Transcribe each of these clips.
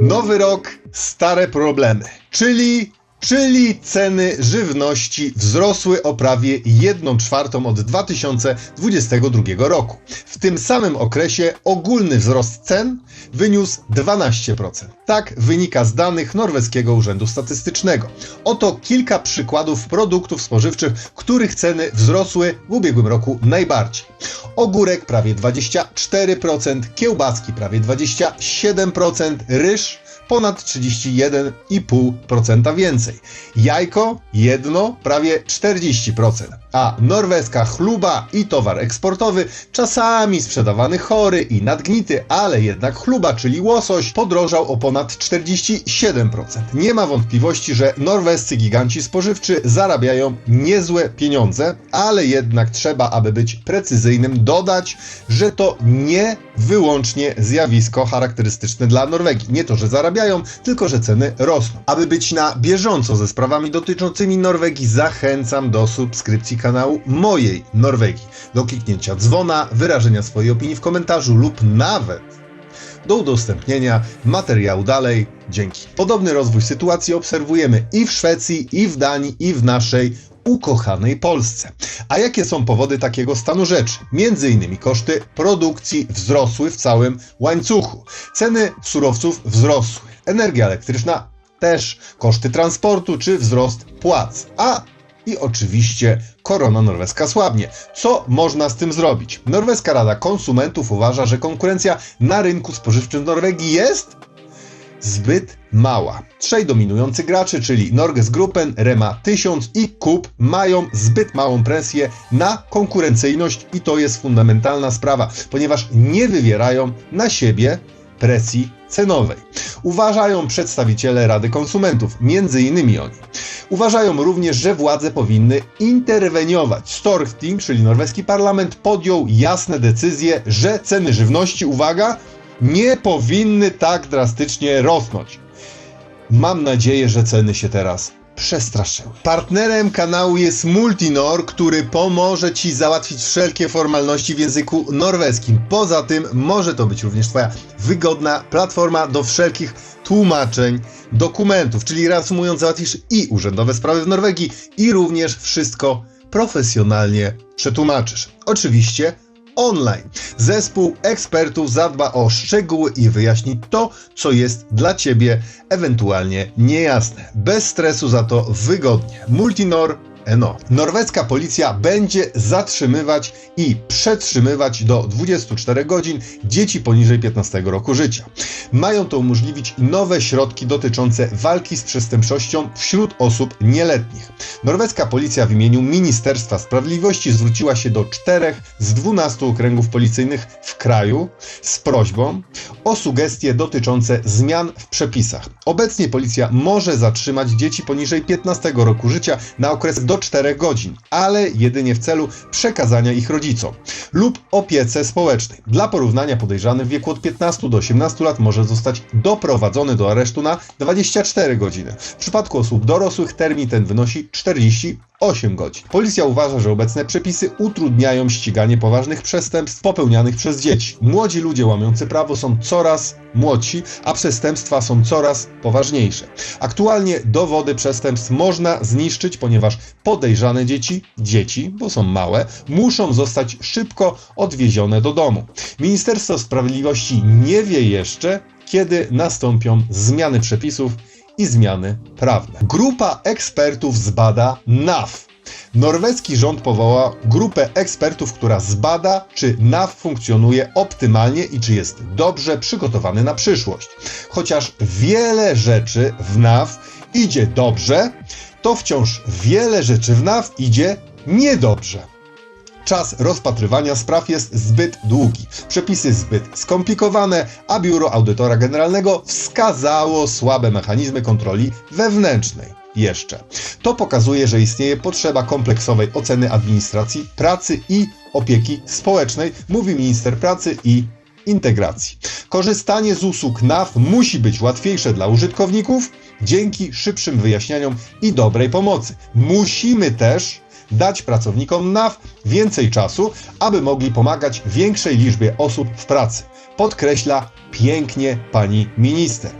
Nowy rok, stare problemy. Czyli, czyli ceny żywności wzrosły o prawie 1 czwartą od 2022 roku. W tym samym okresie ogólny wzrost cen wyniósł 12%. Tak wynika z danych Norweskiego Urzędu Statystycznego. Oto kilka przykładów produktów spożywczych, których ceny wzrosły w ubiegłym roku najbardziej. Ogórek prawie 24%, kiełbaski prawie 27%, ryż ponad 31,5% więcej. Jajko jedno prawie 40%, a norweska chluba i towar eksportowy, czasami sprzedawany chory i nadgnity, ale jednak chluba, czyli łosoś, podrożał o ponad 47%. Nie ma wątpliwości, że norwescy giganci spożywczy zarabiają niezłe pieniądze, ale jednak trzeba, aby być precyzyjnym, dodać, że to nie wyłącznie zjawisko charakterystyczne dla Norwegii. Nie to, że zarabiają, tylko że ceny rosną. Aby być na bieżąco ze sprawami dotyczącymi Norwegii, zachęcam do subskrypcji kanału mojej Norwegii, do kliknięcia dzwona, wyrażenia swojej opinii w komentarzu lub nawet do udostępnienia materiału dalej. Dzięki. Podobny rozwój sytuacji obserwujemy i w Szwecji, i w Danii, i w naszej ukochanej Polsce. A jakie są powody takiego stanu rzeczy? Między innymi koszty produkcji wzrosły w całym łańcuchu. Ceny surowców wzrosły. Energia elektryczna też. Koszty transportu czy wzrost płac. A i oczywiście korona norweska słabnie. Co można z tym zrobić? Norweska Rada Konsumentów uważa, że konkurencja na rynku spożywczym w Norwegii jest zbyt mała. Trzej dominujący gracze, czyli Norges Gruppen, Rema 1000 i Coop mają zbyt małą presję na konkurencyjność i to jest fundamentalna sprawa, ponieważ nie wywierają na siebie presji cenowej. Uważają przedstawiciele Rady Konsumentów, między innymi oni. Uważają również, że władze powinny interweniować. Storting, czyli norweski parlament, podjął jasne decyzje, że ceny żywności, uwaga, nie powinny tak drastycznie rosnąć. Mam nadzieję, że ceny się teraz przestraszyły. Partnerem kanału jest Multinor, który pomoże Ci załatwić wszelkie formalności w języku norweskim. Poza tym może to być również Twoja wygodna platforma do wszelkich tłumaczeń dokumentów, czyli reasumując załatwisz i urzędowe sprawy w Norwegii i również wszystko profesjonalnie przetłumaczysz. Oczywiście online. Zespół ekspertów zadba o szczegóły i wyjaśni to, co jest dla Ciebie ewentualnie niejasne. Bez stresu za to wygodnie. Multinor Eno. Norweska policja będzie zatrzymywać i przetrzymywać do 24 godzin dzieci poniżej 15 roku życia. Mają to umożliwić nowe środki dotyczące walki z przestępczością wśród osób nieletnich. Norweska policja w imieniu Ministerstwa Sprawiedliwości zwróciła się do czterech z 12 okręgów policyjnych w kraju z prośbą o sugestie dotyczące zmian w przepisach. Obecnie policja może zatrzymać dzieci poniżej 15 roku życia na okres do 4 godzin, ale jedynie w celu przekazania ich rodzicom lub opiece społecznej. Dla porównania podejrzany w wieku od 15 do 18 lat może zostać doprowadzony do aresztu na 24 godziny. W przypadku osób dorosłych termin ten wynosi 48 godzin. Policja uważa, że obecne przepisy utrudniają ściganie poważnych przestępstw popełnianych przez dzieci. Młodzi ludzie łamiący prawo są coraz młodsi, a przestępstwa są coraz poważniejsze. Aktualnie dowody przestępstw można zniszczyć, ponieważ podejrzane dzieci, dzieci, bo są małe, muszą zostać szybko odwiezione do domu. Ministerstwo Sprawiedliwości nie wie jeszcze, kiedy nastąpią zmiany przepisów i zmiany prawne. Grupa ekspertów zbada NAF. Norweski rząd powołał grupę ekspertów, która zbada, czy NAF funkcjonuje optymalnie i czy jest dobrze przygotowany na przyszłość. Chociaż wiele rzeczy w NAF idzie dobrze, to wciąż wiele rzeczy w NAF idzie niedobrze. Czas rozpatrywania spraw jest zbyt długi, przepisy zbyt skomplikowane, a biuro audytora generalnego wskazało słabe mechanizmy kontroli wewnętrznej. Jeszcze. To pokazuje, że istnieje potrzeba kompleksowej oceny administracji, pracy i opieki społecznej, mówi minister pracy i integracji. Korzystanie z usług NAW musi być łatwiejsze dla użytkowników dzięki szybszym wyjaśnianiom i dobrej pomocy. Musimy też dać pracownikom NAW więcej czasu, aby mogli pomagać większej liczbie osób w pracy. podkreśla pięknie pani minister.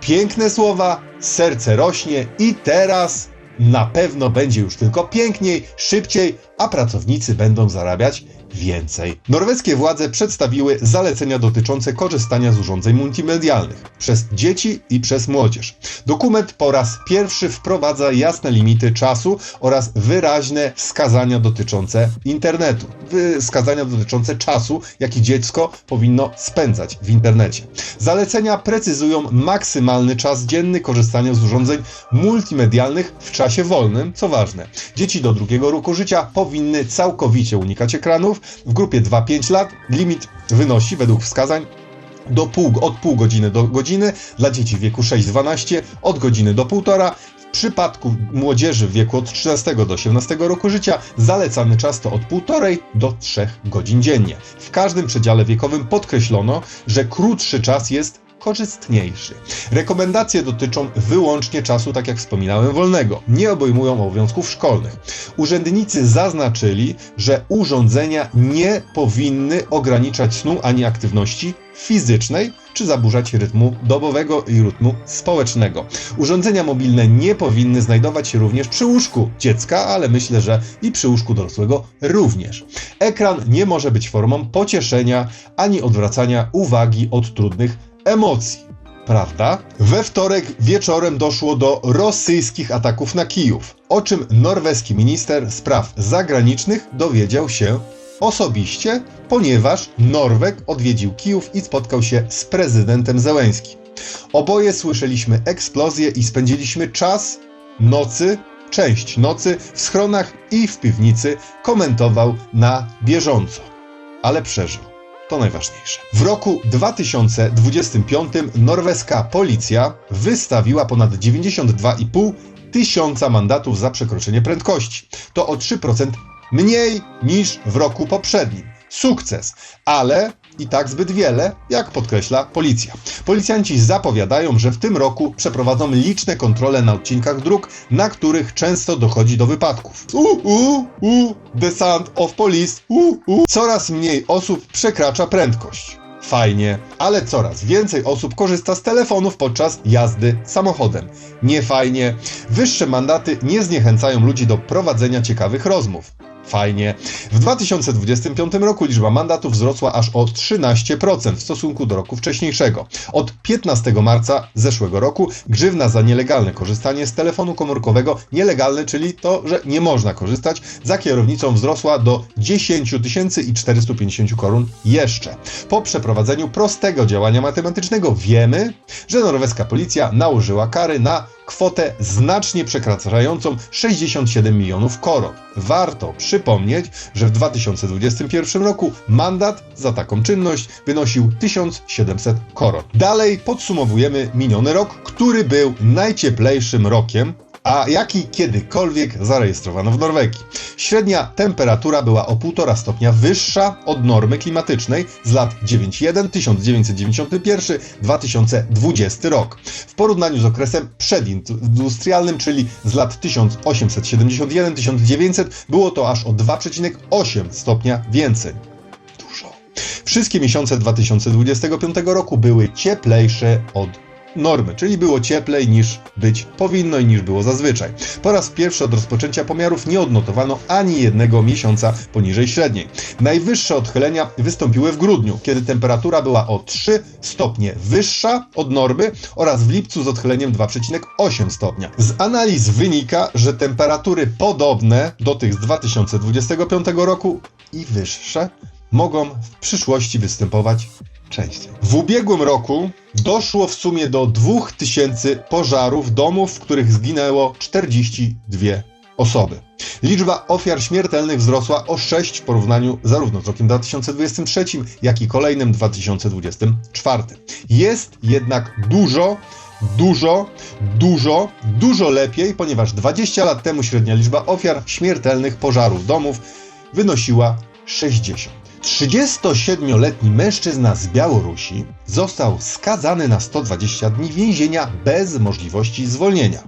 Piękne słowa, serce rośnie i teraz na pewno będzie już tylko piękniej, szybciej, a pracownicy będą zarabiać więcej. Norweskie władze przedstawiły zalecenia dotyczące korzystania z urządzeń multimedialnych przez dzieci i przez młodzież. Dokument po raz pierwszy wprowadza jasne limity czasu oraz wyraźne wskazania dotyczące internetu. Wskazania dotyczące czasu, jaki dziecko powinno spędzać w internecie. Zalecenia precyzują maksymalny czas dzienny korzystania z urządzeń multimedialnych w czasie wolnym, co ważne. Dzieci do drugiego roku życia powinny całkowicie unikać ekranów. W grupie 2-5 lat limit wynosi według wskazań do pół, od pół godziny do godziny, dla dzieci w wieku 6-12 od godziny do półtora. W przypadku młodzieży w wieku od 13 do 18 roku życia zalecany czas to od 1,5 do 3 godzin dziennie. W każdym przedziale wiekowym podkreślono, że krótszy czas jest korzystniejszy. Rekomendacje dotyczą wyłącznie czasu, tak jak wspominałem, wolnego. Nie obejmują obowiązków szkolnych. Urzędnicy zaznaczyli, że urządzenia nie powinny ograniczać snu ani aktywności fizycznej, czy zaburzać rytmu dobowego i rytmu społecznego. Urządzenia mobilne nie powinny znajdować się również przy łóżku dziecka, ale myślę, że i przy łóżku dorosłego również. Ekran nie może być formą pocieszenia ani odwracania uwagi od trudnych emocji. Prawda? We wtorek wieczorem doszło do rosyjskich ataków na Kijów, o czym norweski minister spraw zagranicznych dowiedział się osobiście, ponieważ Norweg odwiedził Kijów i spotkał się z prezydentem Zełęskim. Oboje słyszeliśmy eksplozję i spędziliśmy czas nocy, część nocy w schronach i w piwnicy, komentował na bieżąco. Ale przeżył. To najważniejsze. W roku 2025 norweska policja wystawiła ponad 92,5 tysiąca mandatów za przekroczenie prędkości. To o 3% mniej niż w roku poprzednim. Sukces, ale i tak zbyt wiele, jak podkreśla policja. Policjanci zapowiadają, że w tym roku przeprowadzą liczne kontrole na odcinkach dróg, na których często dochodzi do wypadków. U, u, u, descent of police, u, u. Coraz mniej osób przekracza prędkość. Fajnie, ale coraz więcej osób korzysta z telefonów podczas jazdy samochodem. Nie fajnie. Wyższe mandaty nie zniechęcają ludzi do prowadzenia ciekawych rozmów. Fajnie. W 2025 roku liczba mandatów wzrosła aż o 13% w stosunku do roku wcześniejszego. Od 15 marca zeszłego roku grzywna za nielegalne korzystanie z telefonu komórkowego, nielegalne, czyli to, że nie można korzystać, za kierownicą wzrosła do 10 450 korun jeszcze. Po przeprowadzeniu prostego działania matematycznego wiemy, że norweska policja nałożyła kary na kwotę znacznie przekraczającą 67 milionów koron. Warto przypomnieć, że w 2021 roku mandat za taką czynność wynosił 1700 koron. Dalej podsumowujemy miniony rok, który był najcieplejszym rokiem a jaki kiedykolwiek zarejestrowano w Norwegii. Średnia temperatura była o 1,5 stopnia wyższa od normy klimatycznej z lat 91 1991-2020 rok. W porównaniu z okresem przedindustrialnym, czyli z lat 1871-1900 było to aż o 2,8 stopnia więcej. Dużo. Wszystkie miesiące 2025 roku były cieplejsze od normy, czyli było cieplej niż być powinno i niż było zazwyczaj. Po raz pierwszy od rozpoczęcia pomiarów nie odnotowano ani jednego miesiąca poniżej średniej. Najwyższe odchylenia wystąpiły w grudniu, kiedy temperatura była o 3 stopnie wyższa od normy oraz w lipcu z odchyleniem 2,8 stopnia. Z analiz wynika, że temperatury podobne do tych z 2025 roku i wyższe mogą w przyszłości występować W ubiegłym roku doszło w sumie do 2000 pożarów domów, w których zginęło 42 osoby. Liczba ofiar śmiertelnych wzrosła o 6 w porównaniu zarówno z rokiem 2023, jak i kolejnym 2024. Jest jednak dużo, dużo, dużo, dużo lepiej, ponieważ 20 lat temu średnia liczba ofiar śmiertelnych pożarów domów wynosiła 60. 37-letni mężczyzna z Białorusi został skazany na 120 dni więzienia bez możliwości zwolnienia.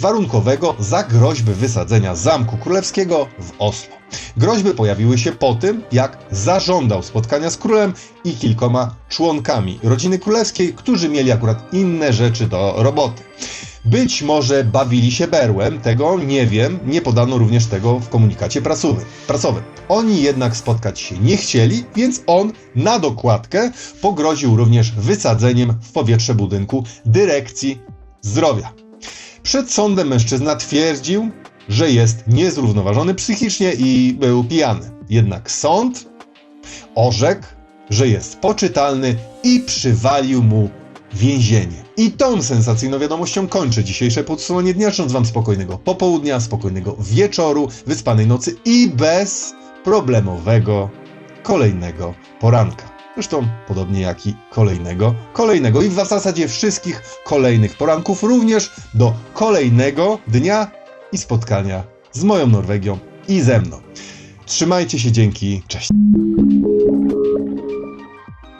warunkowego za groźby wysadzenia Zamku Królewskiego w Oslo. Groźby pojawiły się po tym, jak zażądał spotkania z królem i kilkoma członkami rodziny królewskiej, którzy mieli akurat inne rzeczy do roboty. Być może bawili się berłem, tego nie wiem, nie podano również tego w komunikacie prasowym. prasowym. Oni jednak spotkać się nie chcieli, więc on na dokładkę pogroził również wysadzeniem w powietrze budynku dyrekcji zdrowia. Przed sądem mężczyzna twierdził, że jest niezrównoważony psychicznie i był pijany. Jednak sąd orzekł, że jest poczytalny i przywalił mu więzienie. I tą sensacyjną wiadomością kończę dzisiejsze podsumowanie dnia, życząc Wam spokojnego popołudnia, spokojnego wieczoru, wyspanej nocy i bezproblemowego kolejnego poranka. Zresztą podobnie jak i kolejnego, kolejnego i w zasadzie wszystkich kolejnych poranków, również do kolejnego dnia i spotkania z moją Norwegią i ze mną. Trzymajcie się, dzięki, cześć.